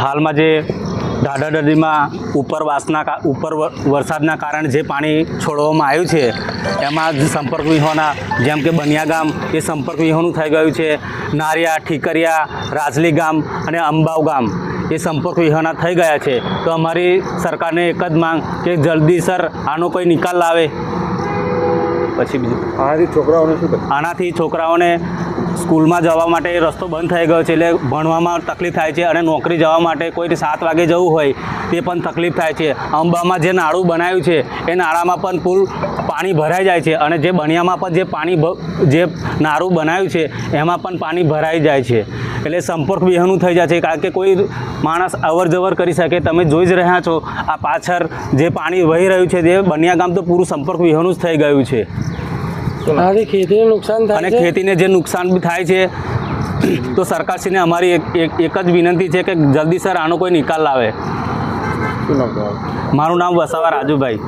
હાલમાં જે ઢાઢર નદીમાં ઉપરવાસના વાસના ઉપર વરસાદના કારણે જે પાણી છોડવામાં આવ્યું છે, એમાં જ સંપર્ક વિહોના જેમ કે બનિયા ગામ, એ સંપર્ક વિહોનું થઈ ગયું છે. નારિયા, ઠીકરિયા, રાજલી ગામ અને અંબાવ ગામ એ સંપર્ક વિહોના થઈ ગયા છે. તો અમારી સરકારને એક જ માંગ કે જલ્દીસર આનો કોઈ નિકાલ લાવે. પછી બીજું? આનાથી છોકરાઓને શું આનાથી છોકરાઓને સ્કૂલમાં જવા માટે રસ્તો બંધ થઈ ગયો છે એટલે ભણવામાં તકલીફ થાય છે અને નોકરી જવા માટે કોઈ સાત વાગે જવું હોય તે પણ તકલીફ થાય છે. અંબામાં જે નાળું બનાવ્યું છે એ નાળામાં પણ પુલ પાણી ભરાઈ જાય છે અને જે બણિયામાં પણ જે પાણી જે નાળું બનાવ્યું છે એમાં પણ પાણી ભરાઈ જાય છે. એટલે સંપર્ક વિહોણું થઈ જાય છે કારણ કે કોઈ માણસ અવર જવર કરી શકે. તમે જોઈ જ રહ્યા છો આ પાછળ જે પાણી વહી રહ્યું છે જે બનિયા ગામ તો પૂરું સંપર્ક વિહોણું જ થઈ ગયું છે. આથી ખેતીને નુકસાન થાય અને ખેતીને જે નુકસાન બી થાય છે તો સરકારશ્રીને અમારી એક એક એક જ વિનંતી છે કે જલ્દી સર આનો કોઈ નિકાલ લાવે. મારું નામ વસાવા રાજુભાઈ.